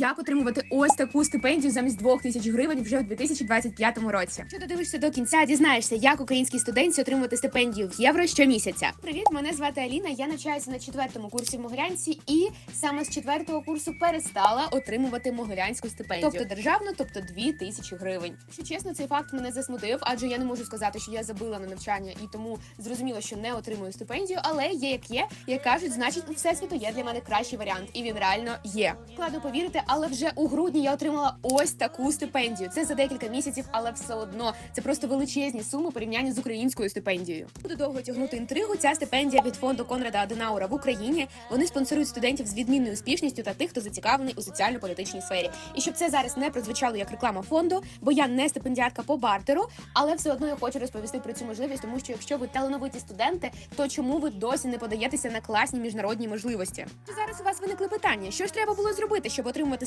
Як отримувати ось таку стипендію замість двох тисяч гривень вже в 2025 році? Якщо додивишся до кінця, дізнаєшся, як українські студентці отримувати стипендію в євро щомісяця. Привіт, мене звати Аліна. Я навчаюся на четвертому курсі в Могилянці і саме з четвертого курсу перестала отримувати могилянську стипендію. Тобто державну, тобто дві тисячі гривень. Якщо чесно, цей факт мене засмутив, адже я не можу сказати, що я забила на навчання і тому зрозуміло, що не отримую стипендію, але є як є, як кажуть, значить у всесвіту є для мене кращий варіант, і він реально є. Складно повірити, але вже у грудні я отримала ось таку стипендію. Це за декілька місяців, але все одно це просто величезні суми порівняння з українською стипендією. Буду довго тягнути інтригу. Ця стипендія від фонду Конрада Аденаура в Україні. Вони спонсорують студентів з відмінною успішністю та тих, хто зацікавлений у соціально-політичній сфері. І щоб це зараз не прозвучало як реклама фонду, бо я не стипендіатка по бартеру, але все одно я хочу розповісти про цю можливість, тому що якщо ви талановиті студенти, то чому ви досі не подаєтеся на класні міжнародні можливості? Зараз у вас виникли питання? Що ж треба було зробити, щоб отримати